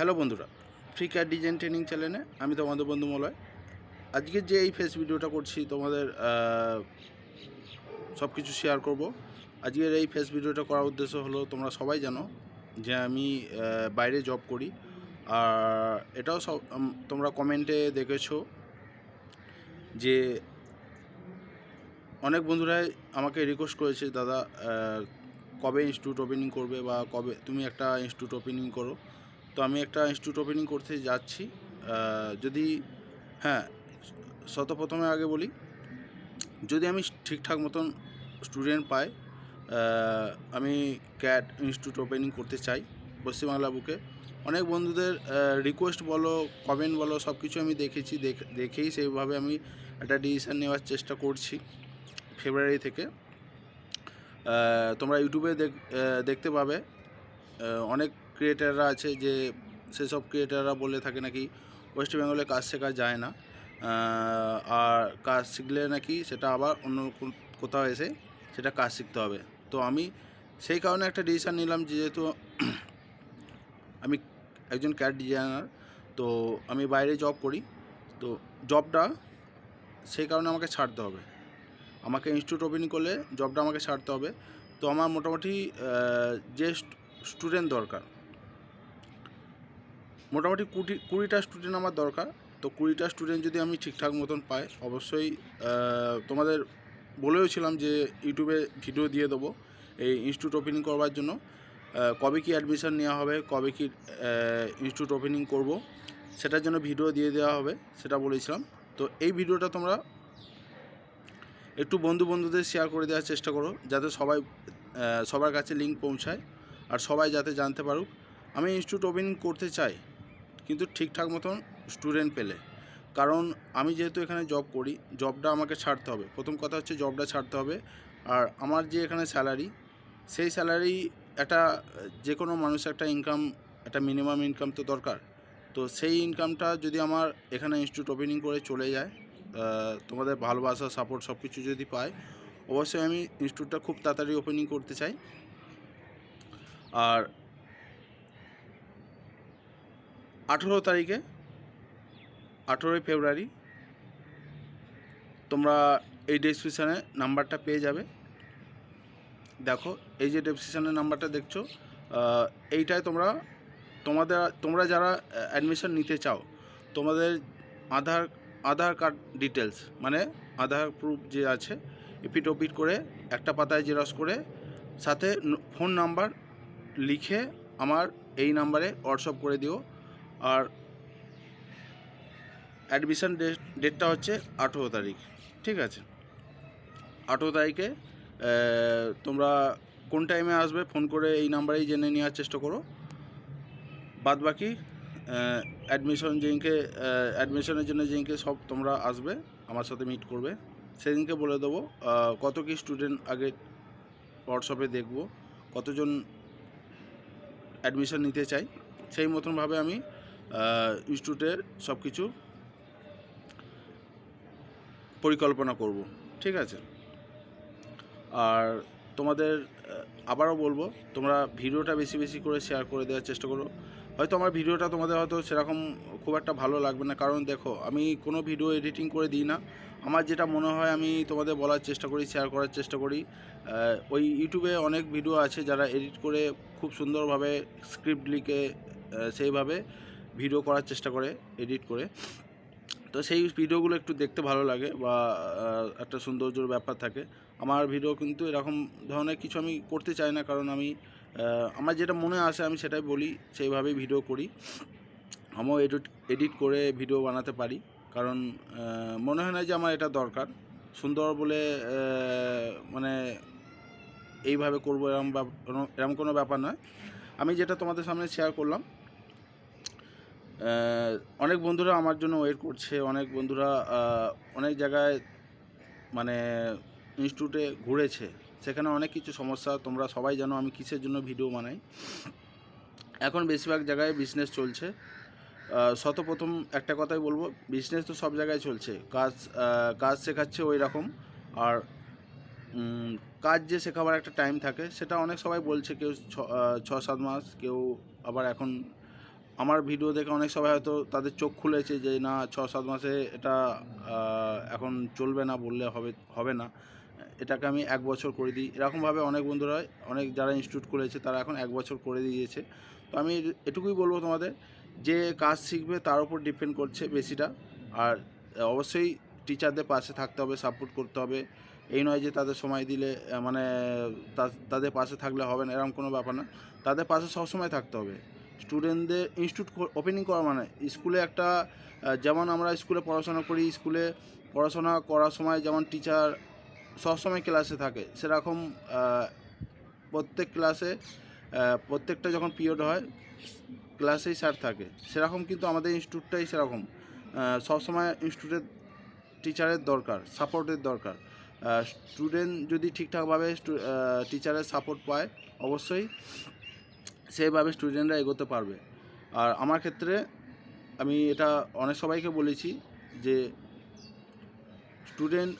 Hello বন্ধুরা free cat design training চ্যানেলে আমি তোমাদের বন্ধু মলয়। আজকে যে এই ফেস ভিডিওটা করছি, তোমাদের সব কিছু শেয়ার করব। আজকের এই ফেস ভিডিওটা করার উদ্দেশ্য হলো, তোমরা সবাই জানো যে আমি বাইরে জব করি। আর এটাও সব তোমরা কমেন্টে দেখেছ যে অনেক বন্ধুরাই আমাকে রিকোয়েস্ট করেছে, দাদা কবে ইনস্টিটিউট ওপেনিং করবে বা কবে, তুমি একটা ইনস্টিটিউট ওপেনিং করো? তো আমি একটা ইনস্টিটিউট ওপেনিং করতে যাচ্ছি। যদি হ্যাঁ শত প্রথমে আগে বলি, যদি আমি ঠিকঠাক মতন স্টুডেন্ট পাই আমি ক্যাট ইনস্টিটিউট ওপেনিং করতে চাই পশ্চিমবাংলা বুকে অনেক বন্ধুদের রিকোয়েস্ট বলো কমেন্ট বলো সব কিছু আমি দেখেছি, দেখ- দেখেই সেইভাবে আমি একটা ডিসিশান নেওয়ার চেষ্টা করছি ফেব্রুয়ারি থেকে। তোমরা ইউটিউবে দেখ দেখতে পাবে অনেক ক্রিয়েটাররা আছে যে সেসব ক্রিয়েটাররা বলে থাকে নাকি ওয়েস্ট বেঙ্গলে কাজ শেখা যায় না। আর কাজ শিখলে নাকি সেটা আবার অন্য কোথাও এসে সেটা কাজ শিখতে হবে। তো আমি সেই কারণে একটা ডিসিশান নিলাম যেহেতু আমি একজন ক্যাট ডিজাইনার তো আমি বাইরে জব করি। তো জবটা সেই কারণে আমাকে ছাড়তে হবে। আমাকে ইনস্টিটিউট ওপেনিং করলে জবটা আমাকে ছাড়তে হবে। তো আমার মোটামুটি যে স্টুডেন্ট দরকার মোটামুটি কুড়ি কুড়িটা স্টুডেন্ট আমার দরকার। তো কুড়িটা স্টুডেন্ট যদি আমি ঠিকঠাক মতন পাই, অবশ্যই তোমাদের বলেও ছিলাম যে ইউটিউবে ভিডিও দিয়ে দেবো, এই ইনস্টিটিউট ওপেনিং করবার জন্য। কবে কি অ্যাডমিশান নেওয়া হবে, কবে কি ইনস্টিটিউট ওপেনিং করব, সেটার জন্য ভিডিও দিয়ে দেওয়া হবে, সেটা বলেছিলাম। তো এই ভিডিওটা তোমরা একটু বন্ধু বন্ধুদের শেয়ার করে দেওয়ার চেষ্টা করো, যাতে সবাই সবার কাছে লিঙ্ক পৌঁছায়, আর সবাই যাতে জানতে পারুক। আমি ইনস্টিটিউট ওপেনিং করতে চাই কিন্তু ঠিকঠাক মতন স্টুডেন্ট পেলে। কারণ আমি যেহেতু এখানে জব করি জবটা আমাকে ছাড়তে হবে। প্রথম কথা হচ্ছে জবটা ছাড়তে হবে। আর আমার যে এখানে স্যালারি সেই স্যালারি একটা যে কোনো মানুষের একটা ইনকাম একটা মিনিমাম ইনকাম তো দরকার। তো সেই ইনকামটা যদি আমার এখানে ইনস্টিটিউট ওপেনিং করে চলে যায় তোমাদের ভালোবাসা সাপোর্ট সব কিছু যদি পায়, অবশ্যই আমি ইনস্টিটিউটটা খুব তাড়াতাড়ি ওপেনিং করতে চাই। আর আঠেরো তারিখে, আঠেরোই ফেব্রুয়ারি, তোমরা এই ডেসক্রিপশানে নাম্বারটা পেয়ে যাবে। দেখো, এই যে ডেসক্রিপশানের নাম্বারটা দেখছ এইটায় তোমরা, তোমাদের, তোমরা যারা অ্যাডমিশন নিতে চাও, তোমাদের আধার আধার কার্ড ডিটেলস মানে আধার প্রুফ যে আছে এপিট ওপিট করে, একটা পাতায় জেরক্স করে, সাথে ফোন নাম্বার লিখে আমার এই নাম্বারে হোয়াটসঅ্যাপ করে দিও। আর অ্যাডমিশান ডেট ডেটটা হচ্ছে আঠেরো তারিখ, ঠিক আছে? আঠেরো তারিখে তোমরা কোন টাইমে আসবে ফোন করে এই নাম্বারেই জেনে নেওয়ার চেষ্টা করো। বাদ বাকি অ্যাডমিশন যেদিনকে অ্যাডমিশনের জন্য যেদিনকে সব তোমরা আসবে, আমার সাথে মিট করবে, সেদিনকে বলে দেবো কত কি স্টুডেন্ট আগে হোয়াটসঅ্যাপে দেখব, কতজন অ্যাডমিশন নিতে চাই, সেই মতনভাবে আমি ইনস্টিটিউটের সব কিছু পরিকল্পনা করব, ঠিক আছে? আর তোমাদের আবারও বলব, তোমরা ভিডিওটা বেশি বেশি করে শেয়ার করে দেওয়ার চেষ্টা করো। হয়তো আমার ভিডিওটা তোমাদের হয়তো সেরকম খুব একটা ভালো লাগবে না, কারণ দেখো, আমি কোনো ভিডিও এডিটিং করে দিই না। আমার যেটা মনে হয়, আমি তোমাদের বলার চেষ্টা করি শেয়ার করার চেষ্টা করি। ওই ইউটিউবে অনেক ভিডিও আছে যারা এডিট করে খুব সুন্দরভাবে স্ক্রিপ্ট লিখে সেইভাবে ভিডিও করার চেষ্টা করে এডিট করে। তো সেই ভিডিওগুলো একটু দেখতে ভালো লাগে বা একটা সৌন্দর্যর ব্যাপার থাকে। আমার ভিডিও কিন্তু এরকম ধরনের কিছু আমি করতে চাই না, কারণ আমি আমার যেটা মনে আসে আমি সেটাই বলি, সেইভাবেই ভিডিও করি। আমিও এডিট এডিট করে ভিডিও বানাতে পারি, কারণ মনে হয় না যে আমার এটা দরকার। সুন্দর বলে মানে এইভাবে করব এরম এরম কোনো ব্যাপার নয়। আমি যেটা তোমাদের সামনে শেয়ার করলাম অনেক বন্ধুরা আমার জন্য ওয়েট করছে, অনেক বন্ধুরা অনেক জায়গায় মানে ইনস্টিটিউটে ঘুরেছে, সেখানে অনেক কিছু সমস্যা, তোমরা সবাই জানো আমি কিসের জন্য ভিডিও বানাই। এখন বেশিরভাগ জায়গায় বিজনেস চলছে। শতপ্রথম একটা কথাই বলব বিজনেস তো সব জায়গায় চলছে, কাজ কাজ শেখাচ্ছে ওই রকম, আর কাজ যে শেখাবার একটা টাইম থাকে, সেটা অনেক সবাই বলছে, কেউ ছ, সাত মাস, কেউ আবার এখন আমার ভিডিও দেখে অনেক সবাই হয়তো তাদের চোখ খুলেছে যে, না ছ সাত মাসে এটা এখন চলবে না বললে হবে হবে না। এটাকে আমি এক বছর করে দিই। এরকমভাবে অনেক বন্ধুরা, অনেক যারা ইনস্টিটিউট খুলেছে, তারা এখন এক বছর করে দিয়েছে। তো আমি এটুকুই বলব তোমাদের, যে কাজ শিখবে তার উপর ডিপেন্ড করছে বেশিটা। আর অবশ্যই টিচারদের পাশে থাকতে হবে সাপোর্ট করতে হবে। এই নয় যে তাদের সময় দিলে মানে তাদের পাশে থাকলে হবে না, এরকম কোনো ব্যাপার না। তাদের পাশে সবসময় থাকতে হবে। স্টুডেন্টদের ইনস্টিটিউট ওপেনিং করা মানে স্কুলে একটা যেমন আমরা স্কুলে পড়াশোনা করি, স্কুলে পড়াশোনা করার সময় যেমন টিচার সবসময় ক্লাসে থাকে, সেরকম প্রত্যেক ক্লাসে প্রত্যেকটা যখন পিরিয়ড হয় ক্লাসেই স্যার থাকে। সেরকম কিন্তু আমাদের ইনস্টিটিউটটাই সেরকম। সবসময় ইনস্টিটিউটের টিচারের দরকার সাপোর্টের দরকার। স্টুডেন্ট যদি ঠিকঠাকভাবে টিচারের সাপোর্ট পায়, অবশ্যই সেইভাবে স্টুডেন্টরা এগোতে পারবে। আর আমার ক্ষেত্রে আমি এটা অনেক সবাইকে বলেছি যে স্টুডেন্ট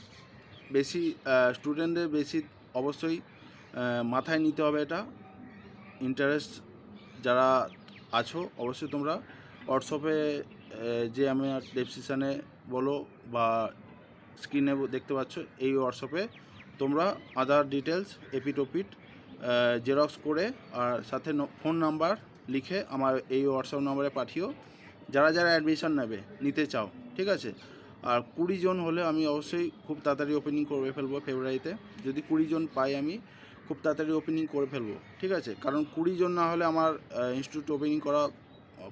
বেশি স্টুডেন্টদের বেশি অবশ্যই মাথায় নিতে হবে এটা। ইন্টারেস্ট যারা আছো, অবশ্যই তোমরা হোয়াটসঅ্যাপে যে আমি ডেসক্রিপশানে বলো বা স্ক্রিনে দেখতে পাচ্ছ, এই হোয়াটসঅ্যাপে তোমরা আদার ডিটেলস এপিটোপিট জেরক্স করে আর সাথে ফোন নাম্বার লিখে আমার এই হোয়াটসঅ্যাপ নাম্বারে পাঠিও। যারা যারা অ্যাডমিশন নেবে, নিতে চাও, ঠিক আছে? আর কুড়ি জন হলে আমি অবশ্যই খুব তাড়াতাড়ি ওপেনিং করে ফেলব ফেব্রুয়ারিতে যদি কুড়ি জন পাই আমি, খুব তাড়াতাড়ি ওপেনিং করে ফেলব, ঠিক আছে? কারণ কুড়ি জন না হলে আমার ইনস্টিটিউট ওপেনিং করা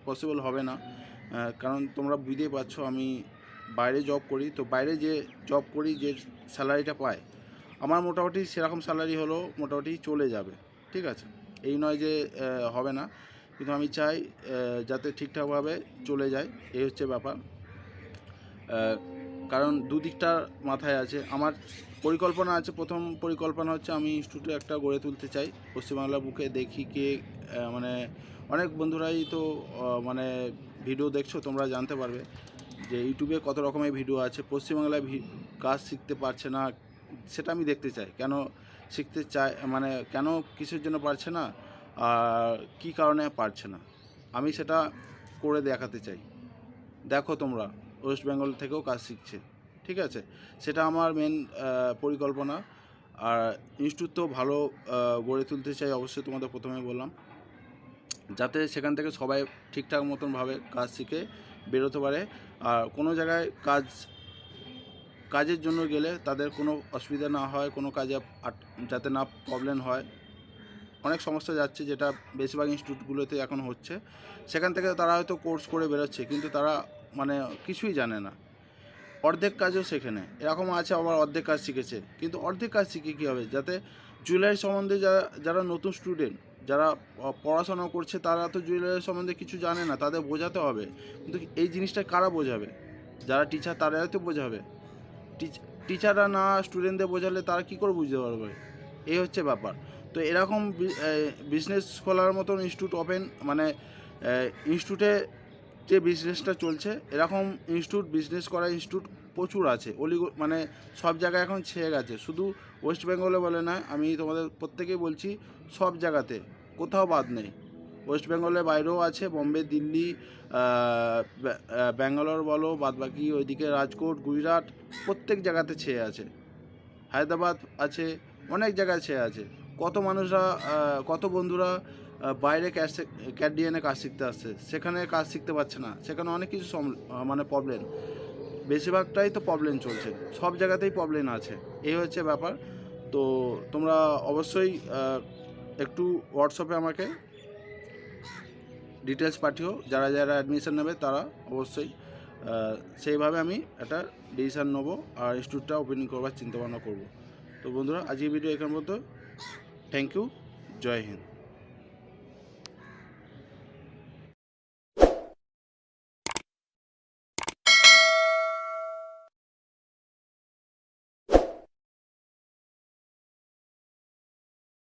পসিবল হবে না। কারণ তোমরা বুঝতেই পারছ আমি বাইরে জব করি। তো বাইরে যে জব করি, যে স্যালারিটা পাই আমার মোটামুটি সেরকম স্যালারি হলো, মোটামুটি চলে যাবে, ঠিক আছে? এই নয় যে হবে না। কিন্তু আমি চাই যাতে ঠিকঠাকভাবে চলে যায়, এই হচ্ছে ব্যাপার। কারণ দুদিকটা মাথায় আছে। আমার পরিকল্পনা আছে, প্রথম পরিকল্পনা হচ্ছে আমি ইনস্টিটিউটে একটা গড়ে তুলতে চাই। পশ্চিমবাংলা বুকে দেখি কে মানে অনেক বন্ধুরাই তো মানে ভিডিও দেখছ, তোমরা জানতে পারবে যে ইউটিউবে কত রকমের ভিডিও আছে। পশ্চিমবাংলায় কাজ শিখতে পারছে না সেটা আমি দেখতে চাই। কেন শিখতে চাই মানে কেন কিসের জন্য পারছে না? আর কী কারণে পারছে না? আমি সেটা করে দেখাতে চাই। দেখো তোমরা, ওয়েস্ট বেঙ্গল থেকেও কাজ শিখছে, ঠিক আছে? সেটা আমার মেন পরিকল্পনা। আর ইনস্টিটিউট তো ভালো গড়ে তুলতে চাই, অবশ্যই তোমাদের প্রথমে বললাম। যাতে সেখান থেকে সবাই ঠিকঠাক মতনভাবে কাজ শিখে বেরোতে পারে। আর কোনো জায়গায় কাজ কাজের জন্য গেলে তাদের কোনো অসুবিধা না হয়, কোনো কাজে যাতে না প্রবলেম হয়। অনেক সমস্যা যাচ্ছে যেটা বেশিরভাগ ইনস্টিটিউটগুলোতে এখন হচ্ছে। সেখান থেকে তারা হয়তো কোর্স করে বেরোচ্ছে, কিন্তু তারা মানে কিছুই জানে না। অর্ধেক কাজও শেখে নেয় এরকম আছে আবার অর্ধেক কাজ শিখেছে। কিন্তু অর্ধেক কাজ শিখে কী হবে? যাতে জুয়েলারি সম্বন্ধে যারা যারা নতুন স্টুডেন্ট যারা পড়াশোনা করছে, তারা তো জুয়েলারি সম্বন্ধে কিছু জানে না, তাদের বোঝাতে হবে। কিন্তু এই জিনিসটা কারা বোঝাবে? যারা টিচার তারাই তো বোঝাবে। টিচাররা না স্টুডেন্টদের বোঝালে তারা কী করে বুঝতে পারবে? এই হচ্ছে ব্যাপার। তো এরকম বিজনেস খোলার মতন ইনস্টিটিউট ওপেন মানে ইনস্টিটিউটে যে বিজনেসটা চলছে, এরকম ইনস্টিটিউট বিজনেস করা ইনস্টিটিউট প্রচুর আছে। অলি মানে সব জায়গায় এখন ছেয়ে গেছে। শুধু ওয়েস্ট বেঙ্গলে বলে না আমি তোমাদের প্রত্যেকেই বলছি, সব জায়গাতে। কোথাও বাদ নেই। ওয়েস্ট বেঙ্গলের বাইরেও আছে, বোম্বে, দিল্লি ব্যাঙ্গালোর বলো, বাদবাকি ওইদিকে রাজকোট, গুজরাট, প্রত্যেক জায়গাতে ছেয়ে আছে। হায়দ্রাবাদ আছে, অনেক জায়গায় ছেয়ে আছে। কত মানুষরা কত বন্ধুরা বাইরে ক্যাশ ক্যাডিয়ানে কাজ শিখতে আসছে। সেখানে কাজ শিখতে পারছে না। সেখানে অনেক কিছু মানে প্রবলেম বেশিরভাগটাই তো প্রবলেম চলছে। সব জায়গাতেই প্রবলেম আছে। এই হচ্ছে ব্যাপার। তো তোমরা অবশ্যই একটু হোয়াটসঅ্যাপে আমাকে ডিটেলস পাঠিও, যারা যারা অ্যাডমিশান নেবে তারা অবশ্যই সেইভাবে আমি একটা ডিসিশান নেব আর ইনস্টিটিউটটা ওপেনিং করবার চিন্তাভাবনা করব। তো বন্ধুরা, আজকের ভিডিও এখান মতো। Thank you Jai Hind.